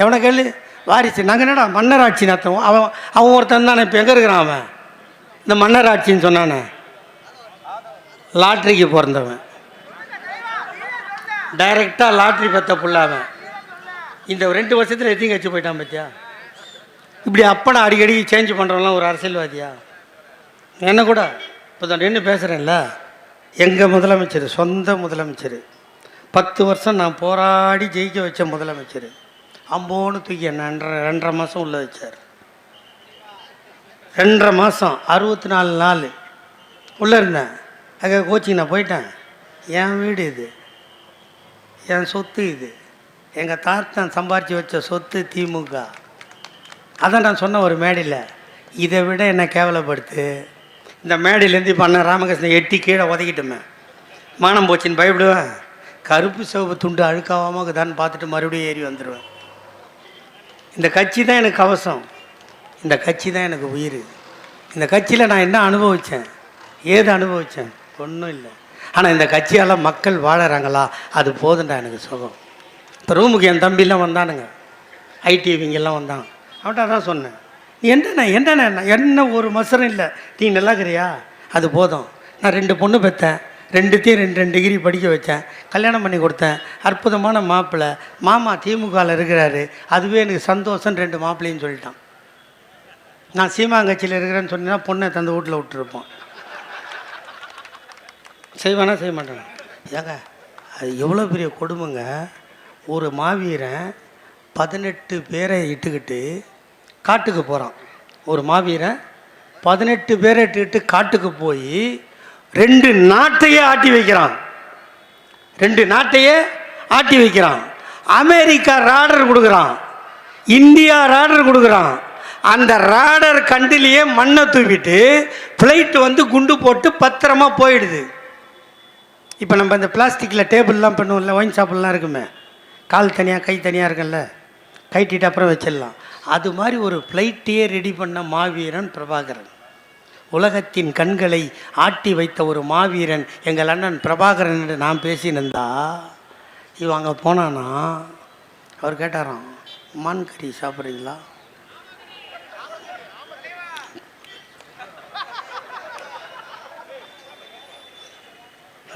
எவனை கேள்வி வாரிசு. நாங்கள் என்னடா மன்னராட்சி நடத்துவோம்? அவன் அவன் ஒருத்தன் தானே இப்போ எங்கே இருக்கிறான் அவன்? இந்த மன்னராட்சின்னு சொன்னானே. லாட்ரிக்கு பிறந்தவன். டைரெக்டாக லாட்ரி பெத்த புள்ள அவன். இந்த ரெண்டு வருஷத்தில் எத்தையும் கட்சி போயிட்டான் பத்தியா? இப்படி அப்பனை அடிக்கடி சேஞ்ச் பண்ணுறவங்களாம் ஒரு அரசியல்வாதியா? என்ன கூட? இப்போ தான் நின்று பேசுகிறேன்ல எங்கள் முதலமைச்சர்? சொந்த முதலமைச்சர். பத்து வருஷம் நான் போராடி ஜெயிக்க வச்ச முதலமைச்சர். அம்போன்னு தூக்கி ரெண்டரை ரெண்டரை மாதம் உள்ளே வச்சார். ரெண்டரை மாதம் அறுபத்தி நாலு நாள். உள்ளே இருந்தேன். அங்கே கோச்சிங் நான் போயிட்டேன். என் வீடு இது. என் சொத்து இது. எங்கள் தாத்தன் சம்பாரித்து வச்ச சொத்து திமுக. அதான் நான் சொன்ன ஒரு மேடையில் இதை விட என்னை கேவலப்படுத்து. இந்த மேடையிலேருந்து இப்போ அண்ணன் ராமகிருஷ்ணன் எட்டி கீழே உதக்கிட்டுமே. மானம் போச்சுன்னு பயப்படுவேன். கருப்பு சிவப்பு துண்டு அழுக்காவாமல் தான் பார்த்துட்டு மறுபடியும் ஏறி வந்துடுவேன் இந்த கட்சி தான் எனக்கு கவசம். இந்த கட்சி தான் எனக்கு உயிர். இந்த கட்சியில் நான் என்ன அனுபவித்தேன் ஏது அனுபவித்தேன் ஒன்றும் இல்லை. ஆனால் இந்த கட்சியால் மக்கள் வாழறாங்களா? அது போதுண்டா எனக்கு சுகம். இப்போ ரூமுக்கு என் தம்பிலாம் வந்தானுங்க. ஐடி இவங்கெல்லாம் வந்தான். அவன்கிட்ட தான் சொன்னேன். நீ என்னண்ணா என்னண்ணே என்ன ஒரு மசரம் இல்லை? நீ நல்லா இருக்கிறியா அது போதும். நான் ரெண்டு பொண்ணு பெற்றேன் ரெண்டுத்தையும் ரெண்டு ரெண்டு டிகிரி படிக்க வச்சேன். கல்யாணம் பண்ணி கொடுத்தேன். அற்புதமான மாப்பிள்ளை மாமா திமுகவில் இருக்கிறாரு. அதுவே எனக்கு சந்தோஷம் ரெண்டு மாப்பிள்ளைன்னு சொல்லிட்டான். நான் சீமாங்கட்சியில் இருக்கிறேன்னு சொன்னேன்னா பொண்ணை தந்த வீட்டில் விட்டுருப்போம். செய்வானா செய்ய மாட்டானா? ஏங்க அது எவ்வளோ பெரிய கொடுமைங்க. ஒரு மாவீரன் பதினெட்டு பேரை இட்டுக்கிட்டு காட்டுக்கு போகிறான் ஒரு மாவீரன் பதினெட்டு பேரை இட்டுக்கிட்டு காட்டுக்கு போய் ரெண்டு நாட்டையே ஆட்டி வைக்கிறான். ரெண்டு நாட்டையே ஆட்டி வைக்கிறான். அமெரிக்கா ராடர் கொடுக்குறான். இந்தியா ராடர் கொடுக்குறான். அந்த ராடர் கண்டிலேயே மண்ணை தூவிட்டு ஃப்ளைட் வந்து குண்டு போட்டு பத்திரமா போயிடுது. இப்போ நம்ம இந்த பிளாஸ்டிக்கில் டேபிள்லாம் பண்ணுவோம்ல ஒயின் ஷாப்லாம் இருக்குமே. கால் தனியாக கை தனியாக இருக்குல்ல கைட்டிட்டு அப்புறம் வச்சிடலாம். அது மாதிரி ஒரு ஃப்ளைட்டையே ரெடி பண்ண மாவீரன் பிரபாகரன். உலகத்தின் கண்களை ஆட்டி வைத்த ஒரு மாவீரன் எங்கள் அண்ணன் பிரபாகரன் என்று நான் பேசினந்தா இவன் அங்கே போனானா? அவர் கேட்டாராம் மான் கறி சாப்பிட்றீங்களா?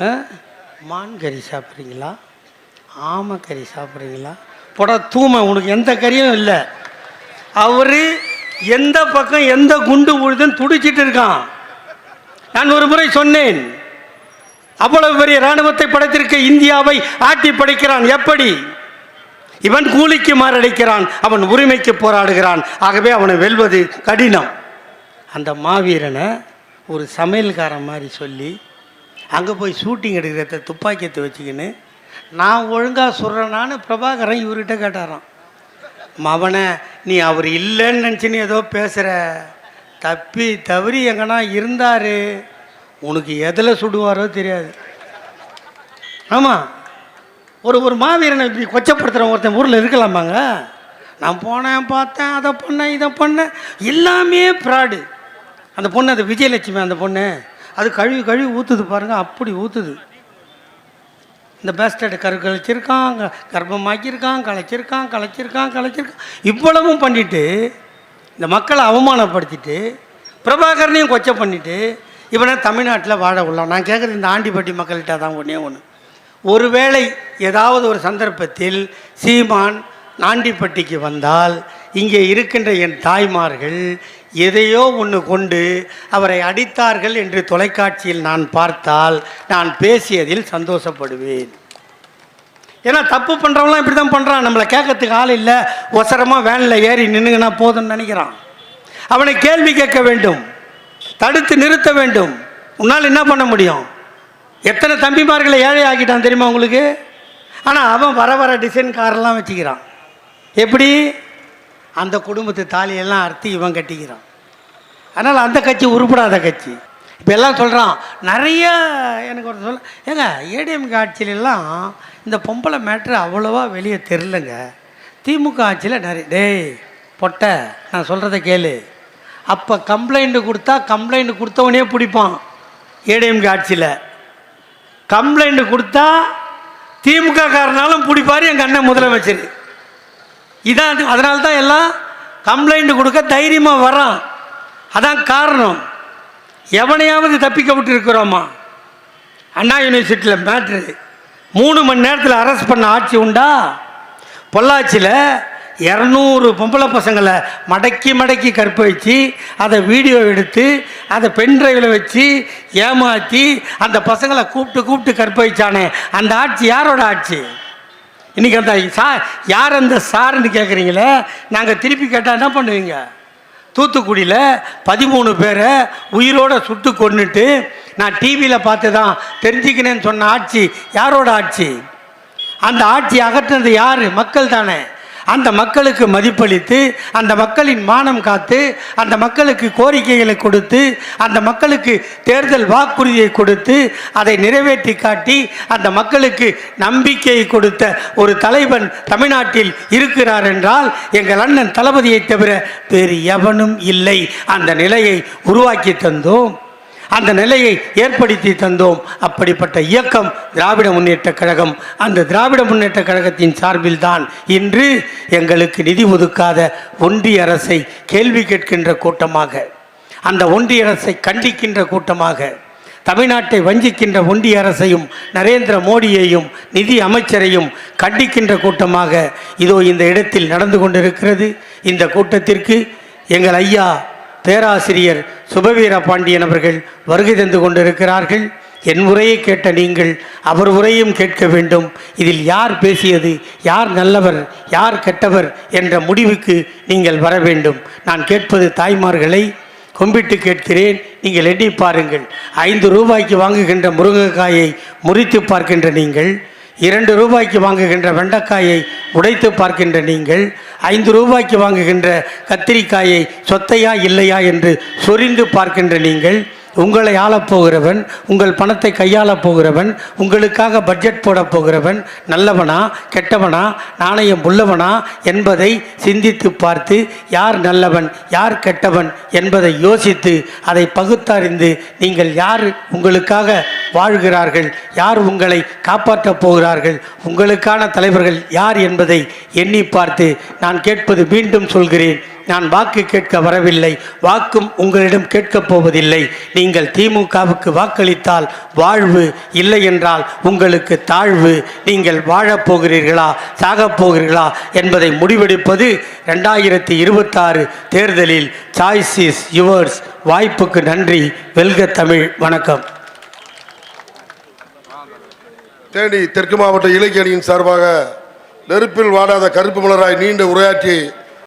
ஆ? மான் கறி சாப்பிட்றீங்களா? ஆமை கறி சாப்பிட்றீங்களா? போட தூமை உனக்கு எந்த கறியும் இல்லை. அவர் எந்த பக்கம் எந்த குண்டு உழுதுன்னு துடிச்சிட்டு இருக்கான். நான் ஒரு முறை சொன்னேன் அவ்வளவு பெரிய இராணுவத்தை படைத்திருக்க இந்தியாவை ஆட்டி படைக்கிறான் எப்படி? இவன் கூலிக்கு மாரடைக்கிறான் அவன் உரிமைக்கு போராடுகிறான் ஆகவே அவனை வெல்வது கடினம். அந்த மாவீரனை ஒரு சமையல்காரன் மாதிரி சொல்லி அங்கே போய் ஷூட்டிங் எடுக்கிறத துப்பாக்கியத்தை வச்சுக்கின்னு நான் ஒழுங்காக சொல்கிறேனான்னு பிரபாகரன் இவர்கிட்ட கேட்டாராம். மவனை நீ அவர் இல்லைன்னு நினச்சின்னு ஏதோ பேசுகிற தப்பி தவறி எங்கன்னா இருந்தார். உனக்கு எதில் சுடுவாரோ தெரியாது. ஆமாம் ஒரு ஒரு மாவீரனை இப்படி கொச்சப்படுத்துகிற ஒருத்தன் ஊரில் இருக்கலாமாங்க? நான் போனேன் பார்த்தேன் அதை பண்ணேன் இதை பண்ணேன். எல்லாமே ஃப்ராடு அந்த பொண்ணு அந்த விஜயலட்சுமி அந்த பொண்ணு அது கழுவி கழுவி ஊற்றுது பாருங்கள் அப்படி ஊற்றுது இந்த பேஸ்டர்டு கரு கழிச்சிருக்கான் கர்ப்பமாக்கியிருக்கான் களைச்சிருக்கான் களைச்சிருக்கான் கலைச்சிருக்கான் இவ்வளவும் பண்ணிட்டு இந்த மக்களை அவமானப்படுத்திட்டு பிரபாகரனையும் கொச்சை பண்ணிவிட்டு இவனை தமிழ்நாட்டில் வாழ உள்ளான் நான் கேட்குறது இந்த ஆண்டிப்பட்டி மக்கள்கிட்ட தான் ஒன்றே ஒன்று ஒருவேளை ஏதாவது ஒரு சந்தர்ப்பத்தில் சீமான் ஆண்டிப்பட்டிக்கு வந்தால் இங்கே இருக்கின்ற என் தாய்மார்கள் எதையோ ஒன்று கொண்டு அவரை அடித்தார்கள் என்று தொலைக்காட்சியில் நான் பார்த்தால் நான் பேசியதில் சந்தோஷப்படுவேன். ஏன்னா தப்பு பண்ணுறவங்களாம் இப்படி தான் பண்ணுறான் நம்மளை கேட்கறதுக்கு ஆள் இல்லை. ஒசரமாக வேனில் ஏறி நின்றுங்கன்னா போதும்னு நினைக்கிறான். அவனை கேள்வி கேட்க வேண்டும். தடுத்து நிறுத்த வேண்டும். உன்னால் என்ன பண்ண முடியும்? எத்தனை தம்பிமார்களை ஏழை ஆக்கிட்டான் தெரியுமா உங்களுக்கு? ஆனால் அவன் வர வர டிசைன் காரெல்லாம் வச்சுக்கிறான். எப்படி? அந்த குடும்பத்து தாலியெல்லாம் அறுத்து இவன் கட்டிக்கிறான். அதனால் அந்த கட்சி உருப்படாத கட்சி. இப்போ எல்லாம் சொல்கிறான் நிறைய எனக்கு ஒரு சொல்ல ஏங்க ஏடிஎம்கே ஆட்சியிலெல்லாம் இந்த பொம்பளை மேட்ரு அவ்வளோவா வெளியே தெரிலங்க திமுக ஆட்சியில் நிறைய டேய் பொட்டை நான் சொல்கிறத கேளு. அப்போ கம்ப்ளைண்ட்டு கொடுத்தா கம்ப்ளைண்ட் கொடுத்தவனே பிடிப்பான் ஏடிஎம்கே ஆட்சியில். கம்ப்ளைண்ட் கொடுத்தா திமுக காரனாலும் பிடிப்பார் எங்கள் அண்ணன் முதலமைச்சர். இதான் அதனால தான் எல்லாம் கம்ப்ளைண்ட் கொடுக்க தைரியமாக வரான். அதான் காரணம். எவனையாவது தப்பிக்க விட்டு இருக்கிறோமா அண்ணா யூனிவர்சிட்டியில் மேட்ரு மூணு மணி நேரத்தில் அரெஸ்ட் பண்ண ஆட்சி உண்டா? பொள்ளாச்சியில் இரநூறு பொம்பளை பசங்களை மடக்கி மடக்கி கற்பழிச்சு அதை வீடியோ எடுத்து அதை பென் டிரைவில் வச்சு ஏமாற்றி அந்த பசங்களை கூப்பிட்டு கூப்பிட்டு கற்பழிச்சானே அந்த ஆட்சி யாரோட ஆட்சி? இன்றைக்கி அந்த சார் யார் அந்த சார்னு கேட்குறீங்களே நாங்கள் திருப்பி கேட்டால் என்ன பண்ணுவீங்க? தூத்துக்குடியில் பதிமூணு பேரை உயிரோட சுட்டு கொன்னுட்டு நான் டிவியில் பார்த்து தான் தெரிஞ்சுக்கினேன்னு சொன்ன ஆட்சி யாரோட ஆட்சி? அந்த ஆட்சி அகற்றினது யார்? மக்கள் தானே அந்த மக்களுக்கு மதிப்பளித்து அந்த மக்களின் மானம் காத்து அந்த மக்களுக்கு கோரிக்கைகளை கொடுத்து அந்த மக்களுக்கு தேர்தல் வாக்குறுதியை கொடுத்து அதை நிறைவேற்றி காட்டி அந்த மக்களுக்கு நம்பிக்கையை கொடுத்த ஒரு தலைவன் தமிழ்நாட்டில் இருக்கிறார் என்றால் எங்கள் அண்ணன் தளபதியை தவிர வேறு எவனும் இல்லை. அந்த நிலையை உருவாக்கி தந்தோம். அந்த நிலையை ஏற்படுத்தி தந்தோம். அப்படிப்பட்ட இயக்கம் திராவிட முன்னேற்றக் கழகம் அந்த திராவிட முன்னேற்றக் கழகத்தின் சார்பில் தான் இன்று எங்களுக்கு நிதி ஒதுக்காத ஒன்றிய அரசை கேள்வி கேட்கின்ற கூட்டமாக அந்த ஒன்றிய அரசை கண்டிக்கின்ற கூட்டமாக தமிழ்நாட்டை வஞ்சிக்கின்ற ஒன்றிய அரசையும் நரேந்திர மோடியையும் நிதி அமைச்சரையும் கண்டிக்கின்ற கூட்டமாக இதோ இந்த இடத்தில் நடந்து கொண்டிருக்கிறது. இந்த கூட்டத்திற்கு எங்கள் ஐயா பேராசிரியர் சுபவீர பாண்டியன் அவர்கள் வருகை தந்து கொண்டிருக்கிறார்கள். என் உரையை கேட்ட நீங்கள் அவர் உரையும் கேட்க வேண்டும். இதில் யார் பேசியது யார் நல்லவர் யார் கெட்டவர் என்ற முடிவுக்கு நீங்கள் வர வேண்டும். நான் கேட்பது தாய்மார்களை கும்பிட்டு கேட்கிறேன். நீங்கள் எண்ணி பாருங்கள். ஐந்து ரூபாய்க்கு வாங்குகின்ற முருங்கைக்காயை முறித்து பார்க்கின்ற நீங்கள் இரண்டு ரூபாய்க்கு வாங்குகின்ற வெண்டைக்காயை உடைத்து பார்க்கின்ற நீங்கள் ஐந்து ரூபாய்க்கு வாங்குகின்ற கத்திரிக்காயை சொத்தையா இல்லையா என்று சொரிந்து பார்க்கின்ற நீங்கள் உங்களை ஆளப் போகிறவன் உங்கள் பணத்தை கையாளப் போகிறவன் உங்களுக்காக பட்ஜெட் போடப் போகிறவன் நல்லவனா கெட்டவனா நாணயம் உள்ளவனா என்பதை சிந்தித்து பார்த்து யார் நல்லவன் யார் கெட்டவன் என்பதை யோசித்து அதை பகுத்தறிந்து நீங்கள் யார் உங்களுக்காக வாழ்கிறார்கள் யார் உங்களை காப்பாற்றப் போகிறார்கள் உங்களுக்கான தலைவர்கள் யார் என்பதை எண்ணி பார்த்து நான் கேட்பது மீண்டும் சொல்கிறேன். நான் வாக்கு கேட்க வரவில்லை. வாக்கும் உங்களிடம் கேட்கப் போவதில்லை. நீங்கள் திமுகவுக்கு வாக்களித்தால் வாழ்வு இல்லை என்றால் உங்களுக்கு தாழ்வு. நீங்கள் வாழப்போகிறீர்களா சாகப்போகிறீர்களா சாகப் போகிறீர்களா? என்பதை முடிவெடுப்பது ரெண்டாயிரத்தி இருபத்தாறு தேர்தலில் சாய்ஸ் இஸ் யுவர்ஸ் வாய்ப்புக்கு நன்றி. வெல்க தமிழ். வணக்கம். தேனி தெற்கு மாவட்ட இலக்கிய அணியின் சார்பாக நெருப்பில் வாடாத கருப்பு மலராய் நீண்ட உரையாற்றி